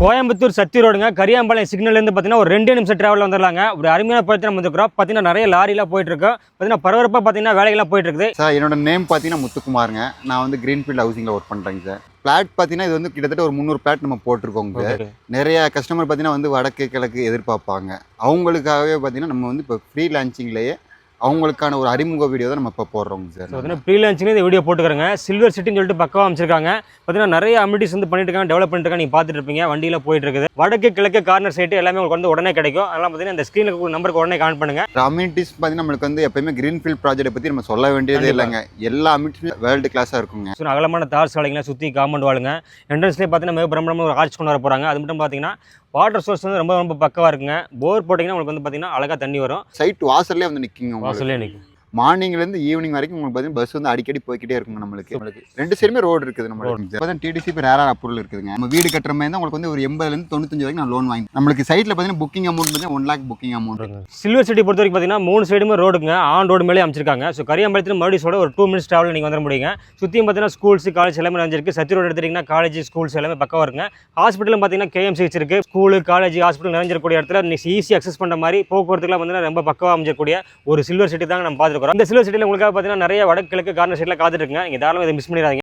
கோயம்புத்தூர் சத்தி ரோடுங்க. கரியாம்பாளையம் சிக்னல்லேருந்து பார்த்தீங்கன்னா ஒரு ரெண்டு நிமிஷம் டிராவலில் வந்துடலாங்க. ஒரு அருமையான படத்தை நம்ம வந்துருக்கிறோம். பார்த்தீங்கன்னா நிறைய லாரிலாம் போயிட்டு இருக்கோம் பார்த்தீங்கன்னா பரபரப்பாக பார்த்தீங்கன்னா வேலைகள்லாம் போயிட்டு இருக்குது சார் என்னோட நேம் பார்த்தீங்கன்னா முத்துக்குமாருங்க. நான் வந்து கிரீன்ஃபீல்ட் ஹவுசிங்கில் ஒர்க் பண்ணுறேங்க சார். பிளாட் பார்த்தீங்கன்னா இது வந்து கிட்டத்தட்ட ஒரு முந்நூறு பிளாட் நம்ம போட்டிருக்கோங்க சார். நிறைய கஸ்டமர் பார்த்தீங்கன்னா வந்து வடக்கு கிழக்கு எதிர்பார்ப்பாங்க. அவங்களுக்காகவே பார்த்தீங்கன்னா நம்ம வந்து இப்போ ஃப்ரீ லான்ச்சிங்லேயே அவங்களுக்கான ஒரு அறிமுக வீடியோ தான் நம்ம இப்போ போடுறோங்க சார் பார்த்தீங்கன்னா ப்ரீ லான்ச்சிங் இந்த வீடியோ போட்டுக்கிறேங்க சில்வர் சிட்டின்னு சொல்லிட்டு பக்கமாக அமைச்சிருக்காங்க. பார்த்தீங்கன்னா நிறைய அமிட்டிஸ் வந்து பண்ணிட்டு இருக்காங்க டெவலப் பண்ணிட்டு இருக்காங்க. நீங்கள் பார்த்துட்டு இருப்பீங்க. வண்டியில் போயிட்டு இருக்குது. வடக்கு கிழக்கு கார்னர் சைட்டு எல்லாமே உங்களுக்கு வந்து உடனே கிடைக்கும். அதெல்லாம் பார்த்தீங்கன்னா இந்த ஸ்க்ரீனுக்கு நம்பருக்கு உடனே கான் பண்ணுங்க. அம்யூனிட்டிஸ் பார்த்தீங்கன்னா நம்மளுக்கு வந்து எப்பயுமே கிரீன்ஃபீல்ட் ப்ராஜெக்ட்டை பற்றி நம்ம சொல்ல வேண்டியதே. இல்லைங்க. எல்லா அம்யூனிட்டிஸுமே வேர்ல்டு கிளாஸாக இருக்குங்க. ஸோ அகலமான தார் சாலைங்களாம் சுற்றி காம்பவுண்ட் வாழுங்க. என்ட்ரன்ஸ்லேயே பார்த்தீங்கன்னா மிக பிரம்மாண்டமாக ஒரு ஆர்ச் கொண்டு வர போகிறாங்க அது மட்டும் பார்த்தீங்கன்னா வாட்டர் சோர்ஸ் வந்து ரொம்ப ரொம்ப பக்கவாக இருக்குங்க. போர் போட்டிங்கன்னா உங்களுக்கு வந்து பார்த்தீங்கன்னா அழகாக தண்ணி வரும். சைட் வாசல்லே வந்து நிற்குங்க வாசல்லே நிற்கும் மார்னிங்லேருந்து ஈவினிங் வரைக்கும் உங்களுக்கு பார்த்தீங்கன்னா பஸ் வந்து அடிக்கடி போய்க்கிட்டே இருக்குங்க நம்மளுக்கு. நம்மளுக்கு. ரெண்டு சைடுமே ரோடு இருக்குது நம்மளுக்கு. தான் டிடிசி இப்போ ரேராக அப்ரூவல் இருக்குதுங்க. நம்ம வீடு கட்டுற மாதிரி தான் உங்களுக்கு வந்து ஒரு எண்பதுலேருந்து தொண்ணூத்தஞ்சு வரைக்கும் நான் லோன் வாங்கி நம்மளுக்கு சைட்டில் பார்த்தீங்கன்னா புக்கிங் அமௌண்ட் பார்த்தீங்கன்னா one lakh booking amount silver city பொறுத்த வரைக்கும் பார்த்தீங்கன்னா மூணு சைடுமே ரோடுங்க ஆன் ரோடு மேலே அமைச்சிருக்காங்க. ஸோ கரியாம்பாளையத்தில் மறுபடியும் ஒரு டூ மினிட்ஸ் ட்ராவல் நீங்கள் வந்துட முடியுங்க. சுற்றியும் பார்த்தீங்கன்னா ஸ்கூல்ஸ் காலேஜ் எல்லாமே நிறைஞ்சிருக்கு சத்தி ரோடு எடுத்துட்டிங்கன்னா காலேஜ் ஸ்கூல்ஸ் எல்லாமே பக்கமாக இருக்குங்க ஹாஸ்பிட்டலும் பார்த்தீங்கன்னா கேஎம்சிஹெச் இருக்குது ஸ்கூலு காலேஜ் ஹாஸ்பிட்டல் நிறைஞ்சிருக்கக்கூடிய இடத்துல நீங்கள் ஈஸி அக்சஸ் பண்ணுற மாதிரி போக்குவரத்துக்குலாம் பார்த்தீங்கன்னா ரொம்ப பக்கமாக அமைஞ்சிருக்கக்கூடிய ஒரு சில்வர் சிட்டி தாங்க நம்ம பார்த்துருக்கோம் இந்த சில்வர் சிட்டியில் உங்களுக்காக பார்த்தீங்கன்னா நிறைய வடக்கு கிழக்கு கார்னர் சைடில் காத்துட்டு இருக்குங்க. நீங்கள் தாராளமாக இதை மிஸ் பண்ணிடாதீங்க.